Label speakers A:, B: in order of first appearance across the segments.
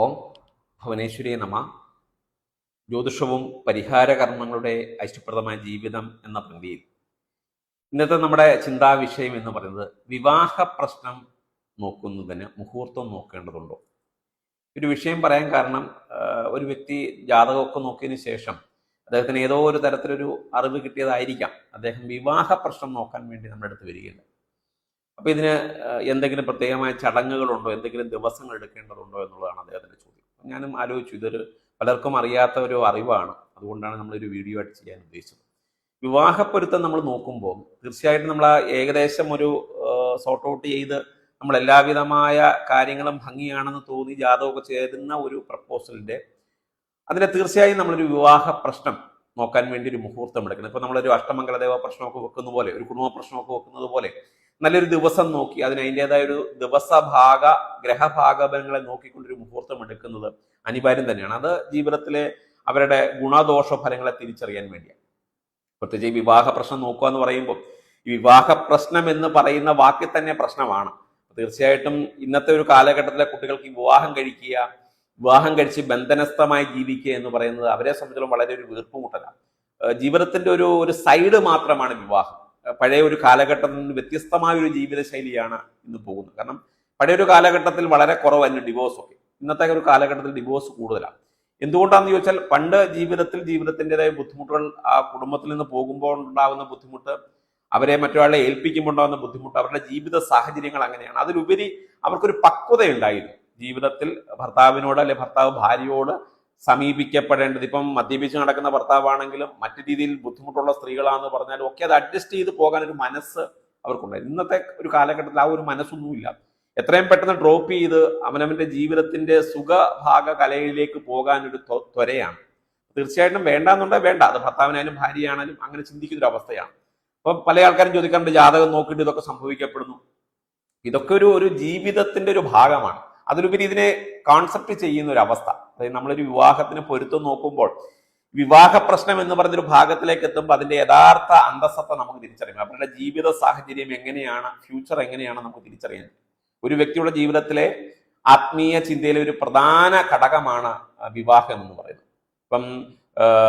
A: ഓം ഭുവനേശ്വരിയെ നമ. ജ്യോതിഷവും പരിഹാര കർമ്മങ്ങളുടെ ഐശ്വര്യപ്രദമായ ജീവിതം എന്ന പ്രതിയിൽ ഇന്നത്തെ നമ്മുടെ ചിന്താ വിഷയം എന്ന് പറയുന്നത് വിവാഹ പ്രശ്നം നോക്കുന്നതിന് മുഹൂർത്തം നോക്കേണ്ടതുണ്ടോ? ഒരു വിഷയം പറയാൻ കാരണം ഒരു വ്യക്തി ജാതകമൊക്കെ നോക്കിയതിന് ശേഷം അദ്ദേഹത്തിന് ഏതോ ഒരു തരത്തിലൊരു അറിവ് കിട്ടിയതായിരിക്കാം. അദ്ദേഹം വിവാഹ പ്രശ്നം നോക്കാൻ വേണ്ടി നമ്മുടെ അടുത്ത് വരികയുണ്ട് അപ്പൊ ഇതിന് എന്തെങ്കിലും പ്രത്യേകമായ ചടങ്ങുകളുണ്ടോ? എന്തെങ്കിലും ദിവസങ്ങൾ എടുക്കേണ്ടതുണ്ടോ എന്നുള്ളതാണ് അദ്ദേഹത്തിന്റെ ചോദ്യം. ഞാനും ആലോചിച്ചു ഇതൊരു പലർക്കും അറിയാത്ത ഒരു അറിവാണ്. അതുകൊണ്ടാണ് നമ്മൾ ഒരു വീഡിയോ ആയിട്ട് ചെയ്യാൻ ഉദ്ദേശിച്ചത്. വിവാഹപ്പൊരുത്തം നമ്മൾ നോക്കുമ്പോൾ തീർച്ചയായിട്ടും നമ്മൾ ആ ഏകദേശം ഒരു സോർട്ട് ഔട്ട് ചെയ്ത് നമ്മൾ എല്ലാവിധമായ കാര്യങ്ങളും ഭംഗിയാണെന്ന് തോന്നി ജാതകമൊക്കെ ചേരുന്ന ഒരു പ്രപ്പോസലിന്റെ അതിനെ തീർച്ചയായും നമ്മളൊരു വിവാഹ പ്രശ്നം നോക്കാൻ വേണ്ടി ഒരു മുഹൂർത്തം എടുക്കണം. ഇപ്പൊ നമ്മളൊരു അഷ്ടമംഗലദേവ പ്രശ്നമൊക്കെ വെക്കുന്ന പോലെ ഒരു കുടുംബ പ്രശ്നമൊക്കെ വെക്കുന്നത് പോലെ നല്ലൊരു ദിവസം നോക്കി അതിന് അതിന്റെതായ ഒരു ദിവസഭാഗ ഗ്രഹഭാഗങ്ങളെ നോക്കിക്കൊണ്ടൊരു മുഹൂർത്തം എടുക്കുന്നത് അനിവാര്യം തന്നെയാണ്. അത് ജീവിതത്തിലെ അവരുടെ ഗുണദോഷ ഫലങ്ങളെ തിരിച്ചറിയാൻ വേണ്ടിയാണ്. പ്രത്യേകിച്ച് ഈ വിവാഹ പ്രശ്നം നോക്കുക എന്ന് പറയുമ്പോൾ ഈ വിവാഹ പ്രശ്നം എന്ന് പറയുന്ന വാക്കിൽ തന്നെ പ്രശ്നമാണ്. തീർച്ചയായിട്ടും ഇന്നത്തെ ഒരു കാലഘട്ടത്തിലെ കുട്ടികൾക്ക് വിവാഹം കഴിക്കുക വിവാഹം കഴിച്ച് ബന്ധനസ്ഥമായി ജീവിക്കുക എന്ന് പറയുന്നത് അവരെ സംബന്ധിച്ചിടത്തോളം വളരെ ഒരു വീർപ്പുമുട്ടലാണ്. ജീവിതത്തിന്റെ ഒരു ഒരു സൈഡ് മാത്രമാണ് വിവാഹം. പഴയ ഒരു കാലഘട്ടത്തിൽ നിന്ന് വ്യത്യസ്തമായ ഒരു ജീവിതശൈലിയാണ് ഇന്ന് പോകുന്നത്. കാരണം പഴയ ഒരു കാലഘട്ടത്തിൽ വളരെ കുറവായിരുന്നു ഡിവോഴ്സ് ഒക്കെ. ഇന്നത്തെ ഒരു കാലഘട്ടത്തിൽ ഡിവോഴ്സ് കൂടുതലാണ്. എന്തുകൊണ്ടാണെന്ന് ചോദിച്ചാൽ പണ്ട് ജീവിതത്തിൽ ജീവിതത്തിന്റെതായ ബുദ്ധിമുട്ടുകൾ ആ കുടുംബത്തിൽ നിന്ന് പോകുമ്പോൾ ഉണ്ടാകുന്ന ബുദ്ധിമുട്ട് അവരെ മറ്റൊരാളെ ഏൽപ്പിക്കുമ്പോൾ ഉണ്ടാകുന്ന ബുദ്ധിമുട്ട് അവരുടെ ജീവിത സാഹചര്യങ്ങൾ അങ്ങനെയാണ്. അതിലുപരി അവർക്കൊരു പക്വത ഉണ്ടായിരുന്നു ജീവിതത്തിൽ ഭർത്താവിനോട് അല്ലെ ഭർത്താവ് ഭാര്യയോട് സമീപിക്കപ്പെടേണ്ടത്. ഇപ്പം മദ്യപിച്ച് നടക്കുന്ന ഭർത്താവാണെങ്കിലും മറ്റു രീതിയിൽ ബുദ്ധിമുട്ടുള്ള സ്ത്രീകളാണെന്ന് പറഞ്ഞാലും ഒക്കെ അത് അഡ്ജസ്റ്റ് ചെയ്ത് പോകാൻ ഒരു മനസ്സ് അവർക്കുണ്ടായിരുന്നു. ഇന്നത്തെ ഒരു കാലഘട്ടത്തിൽ ആ ഒരു മനസ്സൊന്നുമില്ല. എത്രയും പെട്ടെന്ന് ഡ്രോപ്പ് ചെയ്ത് അവനവന്റെ ജീവിതത്തിന്റെ സുഖഭാഗ കലയിലേക്ക് പോകാൻ ഒരു ത്വരയാണ്. തീർച്ചയായിട്ടും വേണ്ടാന്നുണ്ടെങ്കിൽ വേണ്ട. അത് ഭർത്താവിനായാലും ഭാര്യയാണെങ്കിലും അങ്ങനെ ചിന്തിക്കുന്ന ഒരു അവസ്ഥയാണ്. അപ്പൊ പല ആൾക്കാരും ചോദിക്കാറുണ്ട് ജാതകം നോക്കിയിട്ട് ഇതൊക്കെ സംഭവിക്കപ്പെടുന്നു. ഇതൊക്കെ ഒരു ഒരു ജീവിതത്തിന്റെ ഒരു ഭാഗമാണ്. അതിലുപരി ഇതിനെ കോൺസെപ്റ്റ് ചെയ്യുന്ന ഒരു അവസ്ഥ അതായത് നമ്മളൊരു വിവാഹത്തിന് പൊരുത്തം നോക്കുമ്പോൾ വിവാഹ പ്രശ്നം എന്ന് പറഞ്ഞൊരു ഭാഗത്തിലേക്ക് എത്തുമ്പോൾ അതിന്റെ യഥാർത്ഥ അന്തസ്സത്ത നമുക്ക് തിരിച്ചറിയാം. അവരുടെ ജീവിത സാഹചര്യം എങ്ങനെയാണ് ഫ്യൂച്ചർ എങ്ങനെയാണ് നമുക്ക് തിരിച്ചറിയാൻ ഒരു വ്യക്തിയുടെ ജീവിതത്തിലെ ആത്മീയ ചിന്തയിലെ ഒരു പ്രധാന ഘടകമാണ് വിവാഹം എന്ന് പറയുന്നത്. ഇപ്പം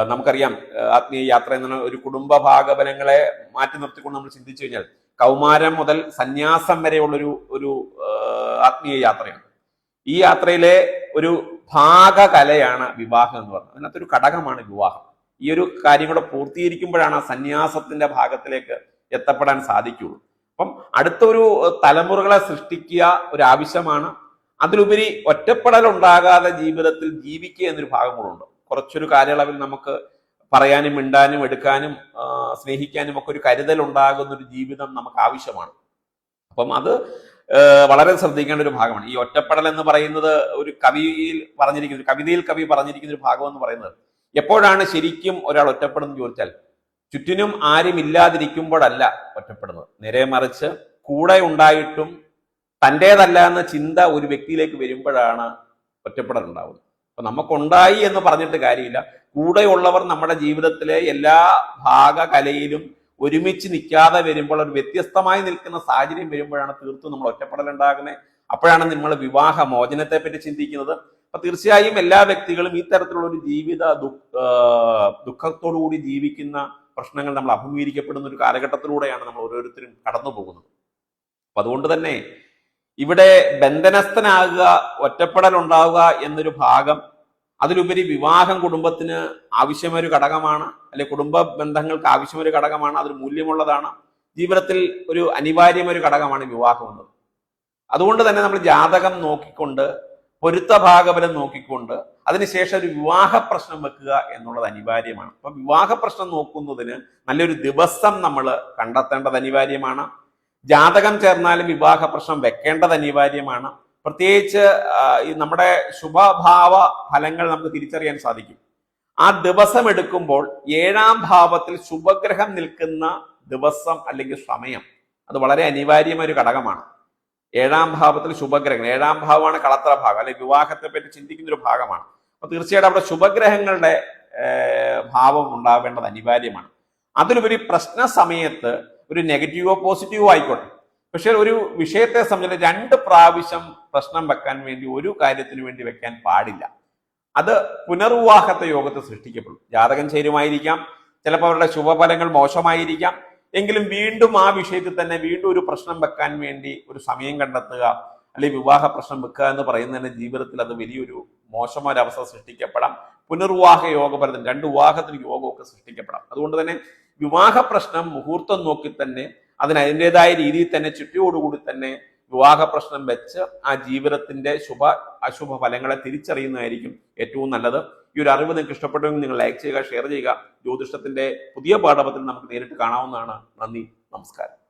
A: നമുക്കറിയാം ആത്മീയ യാത്ര എന്ന് എന്ന ഒരു കുടുംബ ഭാഗബലങ്ങളെ മാറ്റി നിർത്തിക്കൊണ്ട് നമ്മൾ ചിന്തിച്ചു കഴിഞ്ഞാൽ കൗമാരം മുതൽ സന്യാസം വരെയുള്ളൊരു ഒരു ആത്മീയ യാത്രയാണ്. ഈ യാത്രയിലെ ഒരു ഭാഗകലയാണ് വിവാഹം എന്ന് പറഞ്ഞത്. അതിനകത്തൊരു ഘടകമാണ് വിവാഹം. ഈ ഒരു കാര്യം കൂടെ പൂർത്തീകരിക്കുമ്പോഴാണ് ആ സന്യാസത്തിന്റെ ഭാഗത്തിലേക്ക് എത്തപ്പെടാൻ സാധിക്കുള്ളൂ അപ്പം അടുത്തൊരു തലമുറകളെ സൃഷ്ടിക്കുക ഒരു ആവശ്യമാണ്. അതിലുപരി ഒറ്റപ്പെടൽ ഉണ്ടാകാതെ ജീവിതത്തിൽ ജീവിക്കുക എന്നൊരു ഭാഗം കൂടെ കുറച്ചൊരു കാലയളവിൽ നമുക്ക് പറയാനും മിണ്ടാനും എടുക്കാനും സ്നേഹിക്കാനും ഒക്കെ ഒരു കരുതൽ ഉണ്ടാകുന്ന ഒരു ജീവിതം നമുക്ക് ആവശ്യമാണ്. അപ്പം അത് വളരെ ശ്രദ്ധിക്കേണ്ട ഒരു ഭാഗമാണ്. ഈ ഒറ്റപ്പെടൽ എന്ന് പറയുന്നത് ഒരു കവിയിൽ പറഞ്ഞിരിക്കുന്ന ഒരു കവിതയിൽ കവി പറഞ്ഞിരിക്കുന്ന ഒരു ഭാഗം എന്ന് പറയുന്നത്. എപ്പോഴാണ് ശരിക്കും ഒരാൾ ഒറ്റപ്പെടുന്നത് ചോദിച്ചാൽ ചുറ്റിനും ആരും ഇല്ലാതിരിക്കുമ്പോഴല്ല ഒറ്റപ്പെടുന്നത്. നേരെ മറിച്ച് കൂടെ ഉണ്ടായിട്ടും തന്റേതല്ല എന്ന ചിന്ത ഒരു വ്യക്തിയിലേക്ക് വരുമ്പോഴാണ് ഒറ്റപ്പെടൽ ഉണ്ടാവുന്നത്. അപ്പൊ നമുക്കുണ്ടായി എന്ന് പറഞ്ഞിട്ട് കാര്യമില്ല. കൂടെയുള്ളവർ നമ്മുടെ ജീവിതത്തിലെ എല്ലാ ഭാഗകലയിലും ഒരുമിച്ച് നിൽക്കാതെ വരുമ്പോൾ ഒരു വ്യത്യസ്തമായി നിൽക്കുന്ന സാഹചര്യം വരുമ്പോഴാണ് തീർത്തും നമ്മൾ ഒറ്റപ്പെടൽ ഉണ്ടാകുന്നത് അപ്പോഴാണ് നമ്മൾ വിവാഹ മോചനത്തെ പറ്റി ചിന്തിക്കുന്നത്. അപ്പൊ തീർച്ചയായും എല്ലാ വ്യക്തികളും ഈ തരത്തിലുള്ള ഒരു ജീവിത ദുഃഖ കൂടി ജീവിക്കുന്ന പ്രശ്നങ്ങൾ നമ്മൾ അഭിമുഖീകരിക്കപ്പെടുന്ന ഒരു കാലഘട്ടത്തിലൂടെയാണ് നമ്മൾ ഓരോരുത്തരും കടന്നു പോകുന്നത്. അപ്പൊ അതുകൊണ്ട് തന്നെ ഇവിടെ ബന്ധനസ്ഥനാകുക ഒറ്റപ്പെടൽ ഉണ്ടാവുക എന്നൊരു ഭാഗം അതിലുപരി വിവാഹം കുടുംബത്തിന് ആവശ്യമൊരു ഘടകമാണ് അല്ലെ കുടുംബ ബന്ധങ്ങൾക്ക് ആവശ്യമൊരു ഘടകമാണ് അതൊരു മൂല്യമുള്ളതാണ് ജീവിതത്തിൽ ഒരു അനിവാര്യമൊരു ഘടകമാണ് വിവാഹം എന്നത്. അതുകൊണ്ട് തന്നെ നമ്മൾ ജാതകം നോക്കിക്കൊണ്ട് പൊരുത്ത ഭാഗബലം നോക്കിക്കൊണ്ട് അതിനുശേഷം ഒരു വിവാഹ പ്രശ്നം വെക്കുക എന്നുള്ളത് അനിവാര്യമാണ്. അപ്പൊ വിവാഹ പ്രശ്നം നോക്കുന്നതിന് നല്ലൊരു ദിവസം നമ്മൾ കണ്ടെത്തേണ്ടത് അനിവാര്യമാണ്. ജാതകം ചേർന്നാലും വിവാഹ പ്രശ്നം വെക്കേണ്ടത് അനിവാര്യമാണ്. പ്രത്യേകിച്ച് നമ്മുടെ ശുഭഭാവ ഫലങ്ങൾ നമുക്ക് തിരിച്ചറിയാൻ സാധിക്കും. ആ ദിവസം എടുക്കുമ്പോൾ ഏഴാം ഭാവത്തിൽ ശുഭഗ്രഹം നിൽക്കുന്ന ദിവസം അല്ലെങ്കിൽ സമയം അത് വളരെ അനിവാര്യമായ ഒരു ഘടകമാണ്. ഏഴാം ഭാവത്തിൽ ശുഭഗ്രഹങ്ങൾ ഏഴാം ഭാവമാണ് കളത്ര ഭാഗം അല്ലെങ്കിൽ വിവാഹത്തെ പറ്റി ചിന്തിക്കുന്ന ഒരു ഭാഗമാണ്. അപ്പൊ തീർച്ചയായിട്ടും അവിടെ ശുഭഗ്രഹങ്ങളുടെ ഭാവം ഉണ്ടാവേണ്ടത് അനിവാര്യമാണ്. അതിലുപരി പ്രശ്ന സമയത്ത് ഒരു നെഗറ്റീവോ പോസിറ്റീവോ ആയിക്കോട്ടെ. പക്ഷെ ഒരു വിഷയത്തെ സംബന്ധിച്ച് രണ്ട് പ്രാവശ്യം പ്രശ്നം വെക്കാൻ വേണ്ടി ഒരു കാര്യത്തിന് വേണ്ടി വെക്കാൻ പാടില്ല. അത് പുനർവിവാഹത്തെ യോഗത്തെ സൃഷ്ടിക്കപ്പെടും. ജാതകം ചേരുമായിരിക്കാം ചിലപ്പോൾ അവരുടെ ശുഭഫലങ്ങൾ മോശമായിരിക്കാം. എങ്കിലും വീണ്ടും ആ വിഷയത്തിൽ തന്നെ വീണ്ടും ഒരു പ്രശ്നം വെക്കാൻ വേണ്ടി ഒരു സമയം കണ്ടെത്തുക അല്ലെങ്കിൽ വിവാഹ പ്രശ്നം വെക്കുക എന്ന് പറയുന്നതിന്റെ ജീവിതത്തിൽ അത് വലിയൊരു മോശമായ അവസ്ഥ സൃഷ്ടിക്കപ്പെടാം. പുനർവിവാഹ യോഗപരത്തിൽ രണ്ട് വിവാഹത്തിന് യോഗമൊക്കെ സൃഷ്ടിക്കപ്പെടാം. അതുകൊണ്ട് തന്നെ വിവാഹ പ്രശ്നം മുഹൂർത്തം നോക്കി തന്നെ അതിന് അതിന്റെതായ രീതിയിൽ തന്നെ ചുറ്റിയോടുകൂടി തന്നെ വിവാഹ പ്രശ്നം വെച്ച് ആ ജീവിതത്തിന്റെ ശുഭ അശുഭ ഫലങ്ങളെ തിരിച്ചറിയുന്നതായിരിക്കും ഏറ്റവും നല്ലത്. ഈ ഒരു അറിവ് നിങ്ങൾക്ക് ഇഷ്ടപ്പെട്ടെങ്കിൽ നിങ്ങൾ ലൈക്ക് ചെയ്യുക ഷെയർ ചെയ്യുക. ജ്യോതിഷത്തിന്റെ പുതിയ പാഠപത്തിൽ നമുക്ക് നേരിട്ട് കാണാവുന്നതാണ്. നന്ദി നമസ്കാരം.